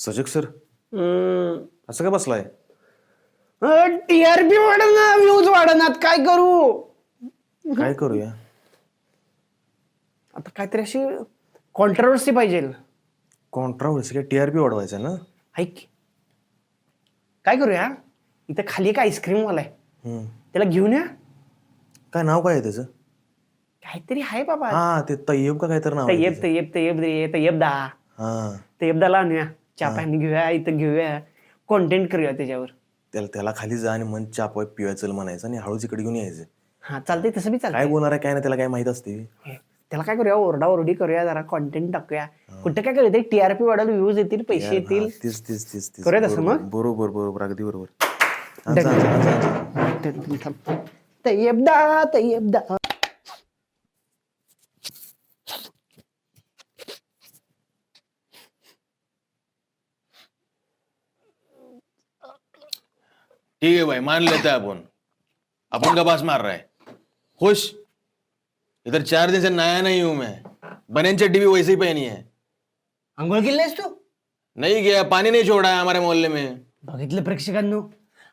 सजग सर? असं काय बसलाय? टीआरपी वाढणार व्ह्यूज वाढणार काय करू? काय करूया? आता काहीतरी अशी कॉन्ट्रोवर्सी पाहिजे. कॉन्ट्रावर्सी काय टीआरपी वाढवायचा ना? ऐक. काय करूया? इथं खाली एक आईस्क्रीम वाला आहे. हम्म. त्याला घेऊन या. काय नाव काय आहे त्याचं? काहीतरी आहे बाबा. हा ते तय्यब का काय तर नाव आहे तय्यब त्याचं. तय्यब तय्यब रे तय्यब दा. हा. तय्यबदाला आणूया. चहा पाणी घेऊया इथं घेऊया. कॉन्टेंट करूया त्याच्यावर. त्याला त्याला खाली जा आणि मन चाप पिवाय चल म्हणायचं आणि हळूच इकडे घेऊन यायचं. हा चालतंय तसं बी चालतंय. काय बोलणार आहे काय नाही त्याला काय माहीत असते. त्याला काय करूया ओरडा ओरडी करूया जरा कॉन्टेंट टाकूया. कुठं काय करूया टीआरपी वाढायला व्ह्यूज येतील पैसे येतील हा, तीच तीच तीच तीच. करूया तसं बरोबर मग? बरोबर बरोबर अगदी बरोबर. हा. तय्यबदा तय्यबदा ठीक है भाई मान लेते हैं अपन अपन का पास मार रहा है खुश? इधर चार दिन से नया नहीं हूं मैं. बनियन चड्डी भी वैसे ही पहनी है. आंघोळ केली नाहीस तू? नहीं गया पानी नहीं छोड़ा है हमारे मोहल्ले में. बघितलं प्रेक्षकांनो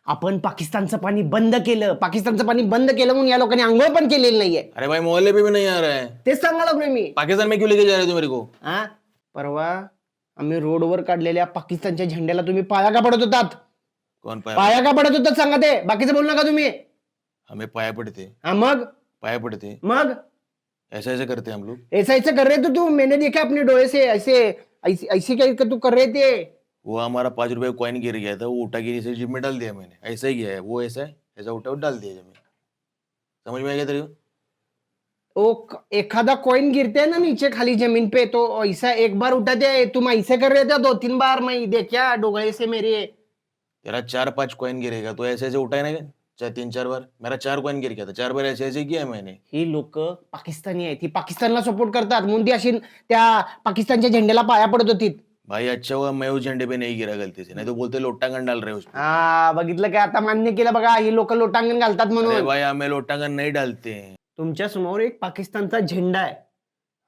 आपण पाकिस्तानचं पाणी बंद केलं. पाकिस्तानचं पाणी बंद केलं म्हणून या लोकांनी आंघोळ पण केलेली नाहीये. अरे भाई मोहल्ले पे भी नहीं आ रहा है. तेच सांगा लागलोय मी. पाकिस्तान में क्यों लेके जा रहे हो मेरे को? हा परवा आम्ही रोडवर काढलेल्या पाकिस्तानच्या झेंड्याला तुम्ही पाया का पडत होतात? कौन पाया पाया का पडत होतात सांगा ते? बाकीचं बोलू नका तुम्ही. हमें पाया पड़ते. हा मग? पाया पड़ते. मग? ऐसा ऐसा करते हम लोग. ऐसा ऐसा कर रहे थे तू? मैंने देखा अपने डोळे से ऐसे ऐसे ऐसे क्या तू कर रहे थे. वो हमारा पाँच रुपए कॉइन गिर गया था वो उठा के नीचे जिम में डाल दिया मैंने। ऐसा ही गया है वो ऐसा है ऐसा उठा और डाल दिया ज़मीन समझ में आ गया तेरे को? क- एखादा कॉइन गिरते हैं ना नीचे खाली ज़मीन पे तो ऐसा एक बार उठाते हैं तुम ऐसे कर रहे थे दो तीन बार मैं देखा डोगले से मेरे। तेरा चार पांच कॉइन गिरेगा तो ऐसे ऐसे उठाए ना चार तीन चार बार मेरा चार कॉइन गिर गया था चार बार ऐसे ऐसे किया मैंने? ही लोक पाकिस्तानी आहेत. ही पाकिस्तानला सपोर्ट करतात. ती अशी त्या पाकिस्तानच्या झेंड्याला पाया पडत होती भाई अच्छा हुआ मैं उस झंडे पे नहीं गिरा गलती से नहीं तो बोलते लोटांगन डाल रहे हो उसमें। हा बघितलं काय? आता मान्य केलं बघा. ही लोक लोटांगण घालतात अरे म्हणून भाई हमें लोटांगन नहीं डालते. हैं तुमच्यासमोर एक पाकिस्तानचा झेंडा आहे.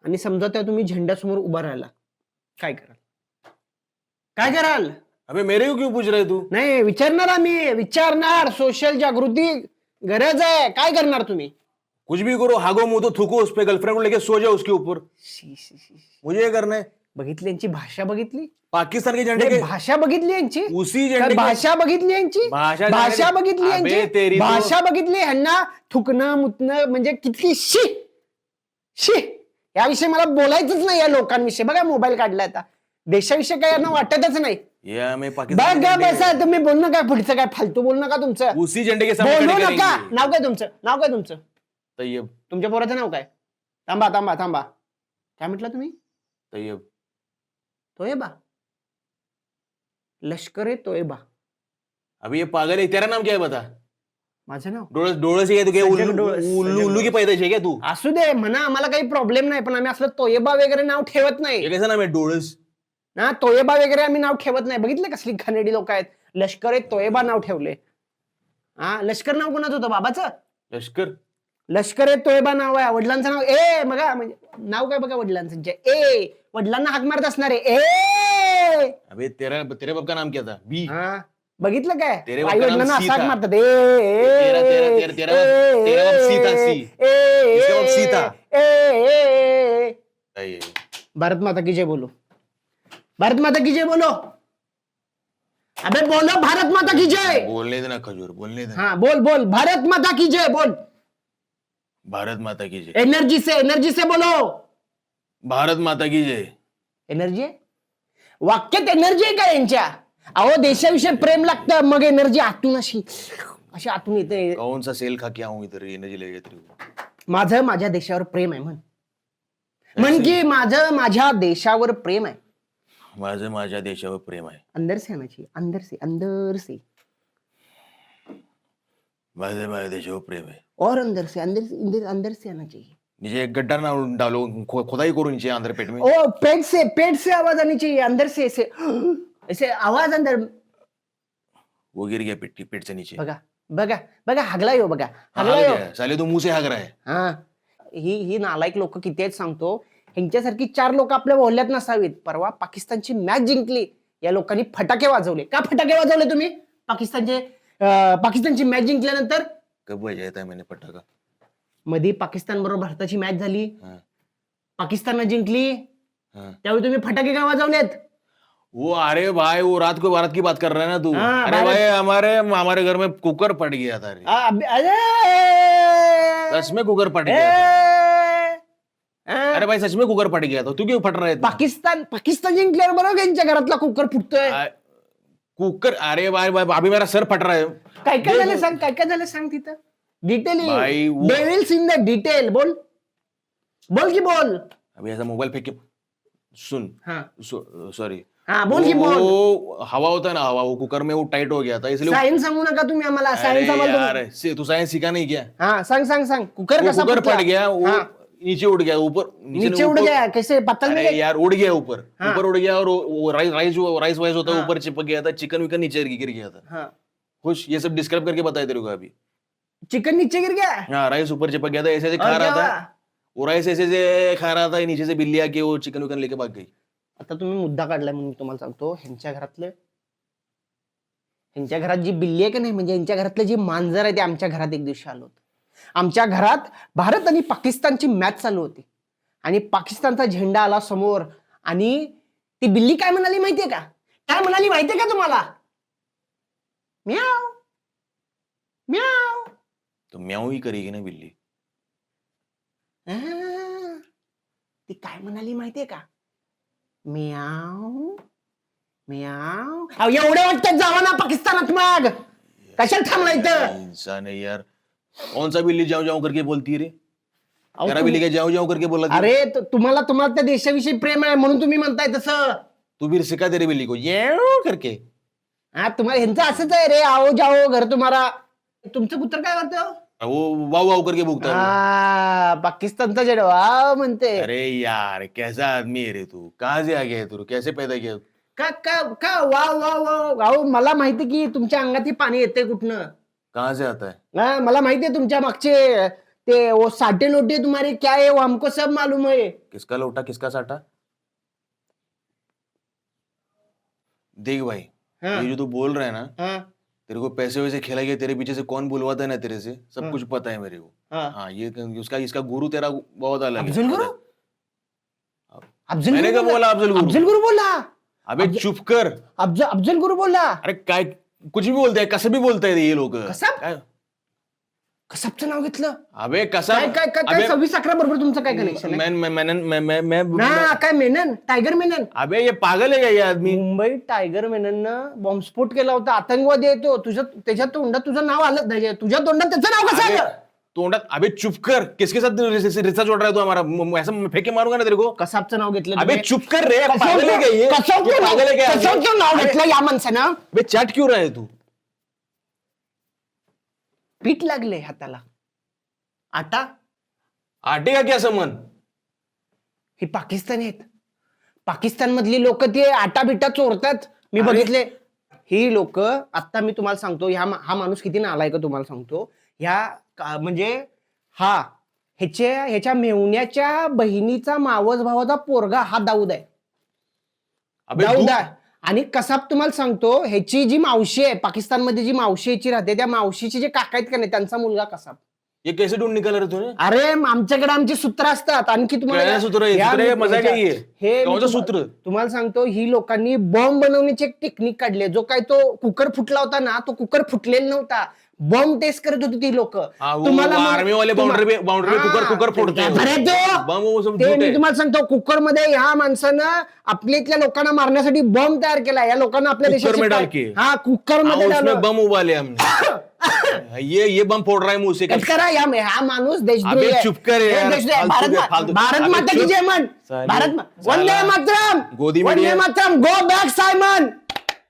आणि समजा त्या तुम्ही झेंड्यासमोर उभा राहिला. काय कराल? काय कराल? अबे मेरे को क्यों पूछ रहे तू? नाही विचारणार आम्ही. विचारणार. सोशल जागृती गरज आहे. काय करणार तुम्ही? कुछ भी करो हागो मुंह तो थूको उस पे गर्लफ्रेंड को लेके सो जाओ उसके ऊपर। शी, शी, शी. मुझे ये करना है। बघितली यांची भाषा बघितली? पाकिस्तान के झंडे के भाषा बघितली यांची? उसी झंडे के भाषा बघितली यांची? भाषा बघितली अबे यांची? तेरी तो- भाषा बघितली ह्यांना थुकणं मुतणं म्हणजे किती शी? शी! याविषयी मला बोलायचंच नाही या लोकांविषयी. बघा मोबाईल काढलाय आता. देशाविषयी काय यांना वाटतच नाही. ये हमें गा बसा तुम्ही बोल नका पुढचं काय फालतू बोल नका तुमचं. उसी झंडे के सामने बोलू खड़े नका. करेंगे. नाव काय तुमचं? नाव काय तुमचं? तैयब. तुमच्या पोराचं नाव काय? थांबा थांबा थांबा. काय म्हटलं तुम्ही? तैयब. तोयबा? लष्कर ए तोयबा. अभी ये पागल है तेरा नाम क्या है बता? माझं नाव? डोळे डोळे से क्या तू क्या उल्लू डोळे, उल्लू उल्लू की पैदाइश है क्या तू? असू दे म्हणा आम्हाला काही प्रॉब्लेम नाही पण आम्ही असलं तोयबा वगैरे नाव ठेवत नाही. ये कैसा नाम है डोळस? ना तोयबा वगैरे आम्ही नाव ठेवत नाही. बघितलं कसली घाणेडी लोक आहेत? लष्कर ए तोयबा नाव ठेवले. हा लष्कर नाव कोणाचं होतं बाबाचं? लश्कर लष्कर ए तोयबा नाव आहे. वडिलांचं नाव ए बघा म्हणजे नाव काय बघा वडिलांचं? जे ए वडिलांना हाक मारत असणार. आहे ए! अबे तेरा तेरे बाप का नाम क्या था बी. हा बघितलं काय? तेरे आई बाप का नाम वडिलांना सी असं हाक. मारतात. ए, ए, तेरा- तेरा- तेरा- तेरा बाप- ए, तेरा बाप सी था, सी. ए, ए, इसका बाप सी था. ए, ए, ए. तैयब भारत माता की जय बोलो. भारत माता की जय बोलो। अबे बोलो भारत माता की जय। बोलने देना खजूर बोलने देना। हाँ बोल बोल। भारत माता की जय बोल। भारत माता की जय। एनर्जी से एनर्जी से बोलो। भारत माता की जय। एनर्जी? आहे वाक्यात एनर्जी आहे का यांच्या? अहो देशाविषयी प्रेम लागतं मग एनर्जी आतून अशी अशी आतून येते. कौन सा सेल खा के आऊं इधर एनर्जी को माझं माझ्या देशावर प्रेम आहे म्हण. म्हण की माझं माझ्या देशावर प्रेम आहे. माझं माझ्या देशावर प्रेम आहे. अंदर से आना चाहिए अंदर से अंदर से माझं माझ्या देशावर प्रेम आहे. और अंदर से अंदर से अंदर अंदर से आना चाहिए नीचे एक गड्ढा ना डालो खो- खुदाई करो नीचे आंध्र पेट में. ओ पेट से पेट से आवाज आनी चाहिए अंदर से ऐसे ऐसे आवाज अंदर. वो गिर गया पेट पेट से नीचे. बघा बघा बघा हगला यो बघा. हगला हाग यो. साले तो मुंह से हाग रहा है. हा. ही ही नालायक लोक किती आहेत सांगतो. ह्यांच्यासारखी चार लोक आपल्या बोलल्यात नसावीत. परवा पाकिस्तानची मॅच जिंकली. या लोकांनी फटाके वाजवले. का फटाके वाजवले तुम्ही? पाकिस्तानचे पाकिस्तानची मॅच जिंकल्यानंतर? कब मैंने पटाखा मध्ये पाकिस्तान बरोबर भारताची मॅच झाली. हाँ, पाकिस्ताननं जिंकली. हाँ. त्यावेळी तुम्ही फटाके का वाजवलेत? वो अरे भाई वो रात को बारात की बात कर रहा है ना तू? हाँ, अरे भाई हमारे हमारे घर में कुकर फट गया था रे। आ, अबे- अरे! सच में कुकर फट गया था। अरे भाई सच में कुकर फट गया था तू क्यों फट रहा? पाकिस्तान पाकिस्तान जिंकल्यावर बरोबर यांच्या घरातला कुकर फुटतोय? आ- कुकर अरे भाई भाई अभी मेरा सर फट रहा है. काय काय झालं सांग काय काय झालं सांग तिथं? डिटेल भाई, वो- डेविल्स इन द डिटेल बोल. बोल की बोल. अभी ऐसा मोबाइल फेंक के सुन. हाँ. सॉरी हाँ बोल की बोल. वो हवा होता है ना हवा वो कुकर में वो टाइट हो गया था इसलिए सायन्स सांगू नका तुम्ही आम्हाला अरे सायन्स आम्हाला यार तुम्ही- से- तू साइंस सीखा नहीं क्या? हाँ सांग सांग सांग. कुकर वो कसा कुकर फुटला? फट गया वो हाँ, नीचे उड़ गया ऊपर नीचे उड़ गया कैसे पत्तल में? यार उड़ गया ऊपर। ऊपर उड़ गया और राइस राइस राइस वाइस होता है। ऊपर चिपक गया था चिकन विकन नीचे गिर गया था। खुश ये सब डिस्क्राइब करके बताया तेरे को अभी। चिकन नीचे गिर गया? हाँ राइस ऊपर चिपक गया था ऐसे ऐसे खा रहा था? वो राइस ऐसे ऐसे खा रहा था नीचे से बिल्ली आके वो चिकन विकन लेके भाग गई। आता तुम्ही मुद्दा काढलाय म्हणून तुम्हाला सांगतो ह्यांच्या घरातले ह्यांच्या घरात जी बिल्ली आहे का नाही म्हणजे यांच्या घरातलं जी मांजर आहे ते आमच्या घरात एक दिवशी आलं होतं. आमच्या घरात भारत आणि पाकिस्तानची मॅच चालू होती. आणि पाकिस्तानचा झेंडा आला समोर आणि ती बिल्ली काय म्हणाली माहितीये का? काय म्हणाली माहितीये का तुम्हाला? म्याव. म्याव. तो म्याऊ ही करेगी ना बिल्ली. ती काय म्हणाली माहितीये का? म्याव. म्याव. अहो, एवढे वाटतात जावा ना पाकिस्तानात मग. कशाला थांबला इथं? इंसान है यार. कौन सा बिल्ली जाऊं जाऊं करके बोलती रे? अहो, तेरा बिल्ली क्या जाऊं जाऊं करके बोला थी? अरे त- तुम्हाला तुम्हाला त्या देशाविषयी प्रेम आहे म्हणून तुम्ही म्हणताय तसं. तू फिर सिखा तेरे बिल्ली को ये करके। हा तुम्हाला ह्यांचं असंच आहे रे आओ जाओ घर तुम्हाला. तुमचं पुत्र काय करतो वो वाव वाव करके भूकता है। वो। पाकिस्तानचा जेड वाव म्हणते. अरे यार कैसा आदमी है रे तू? कहाँ से आ गया है तू? कैसे पैदा किया? का का का वाव वाव वाव. अहो मला माहिती की तुमच्या अंगात हे पाणी येते कुठनं? कहाँ से आता है? हा मला माहिती आहे तुमच्या मागचे ते वो साठे लोटे तुम्हारे क्या है वो हमको सब मालूम है किसका लोटा किसका साटा देख भाई हाँ, ये जो तू बोल रहा है ना हाँ, तेरे को पैसे वैसे खिला गया तेरे पीछे से कौन बुलवाता है ना तेरे से? सब हाँ। कुछ पता है मेरे को। हाँ। हाँ ये उसका इसका गुरु तेरा बहुत अलग अफजल गुरु? अफजल। मैंने गुरु बोला अफजल गुरु? अफजल गुरु बोला? अबे चुप कर। अफजल अफजल गुरु बोला? अरे काय कुछ भी बोलते हैं कसं भी बोलते हैं ये लोग। कसब? कसबचं नाव घेतलं? अबे कसं काय काय काय सव्वीस अकरा बरोबर तुमचं काय कनेक्शन मैं मैं मैं मैं मैं मैं ना काय मेनन? टायगर मेनन? अबे ये पागल है क्या ये आदमी? मुंबई टायगर मेनननं बॉम्बस्फोट केला होता आतंकवादी आहे तो. तुझ्या त्याच्या तोंडात तुझं नाव आलं नाही, तुझ्या तोंडात त्याचं नाव कसं आलं? तोंडात अबे चुप कर. किसके साथ रिश्ता जोड़ रहा है तू हमारा? ऐसा मैं फेंके मारूंगा ना तेरे को. कसाबचं नाव घेतलं अबे. चुप कर रे पागल है क्या ये? कसबचं ये नाव- पागल है क्या आदमी? कसबचं नाव घेतलं या माणसानं? अबे चैट क्यों रहा है तू? पीठ लागले हाताला. आता? आटे का क्या समन ही पाकिस्तानी आहेत. पाकिस्तान मधली लोक ते आटा बिटा चोरतात. मी. बघितले. ही लोक आता मी तुम्हाला सांगतो ह्या हा माणूस किती नालायक तुम्हाला सांगतो. ह्या म्हणजे हा ह्याच्या ह्याच्या मेवण्याच्या बहिणीचा मावस भावाचा पोरगा हा दाऊद आहे दाऊद आहे आणि कसाब तुम्हाला सांगतो ह्याची जी मावशी आहे पाकिस्तानमध्ये जी मावशी ह्याची राहते त्या मावशीचे जे काका आहेत का नाही त्यांचा मुलगा कसाब ये कैसे ढूंढ निकाला रे तूने अरे आमच्याकडे आमची सूत्र असतात आणखी तुम्हाला सूत्र हे. सूत्र? तुम्हाला सांगतो ही लोकांनी बॉम्ब बनवण्याची एक टेक्निक काढली. जो काय तो कुकर फुटला होता ना तो कुकर फुटलेला नव्हता बॉम्ब टेस्ट करत होती ती लोक हाँ, वो आर्मी वाले बाउंड्री बाउंड्री कुकर कुकर फोड़ते ते मी तुम्हाला सांगतो कुकरमध्ये ह्या माणसानं आपल्या इथल्या लोकांना मारण्यासाठी बॉम्ब तयार केला या लोकांना आपल्या में के? हा कुकरमध्ये. बम हमने ये ये बम फोड़ रहा है मुंह से कट करा या हा माणूस देशद्रोही. चुप कर भारत मा-. भारत माता की. जय म्हण साले, भारत मा-. वंदे मातरम गोदी Vande. Mataram go back Simon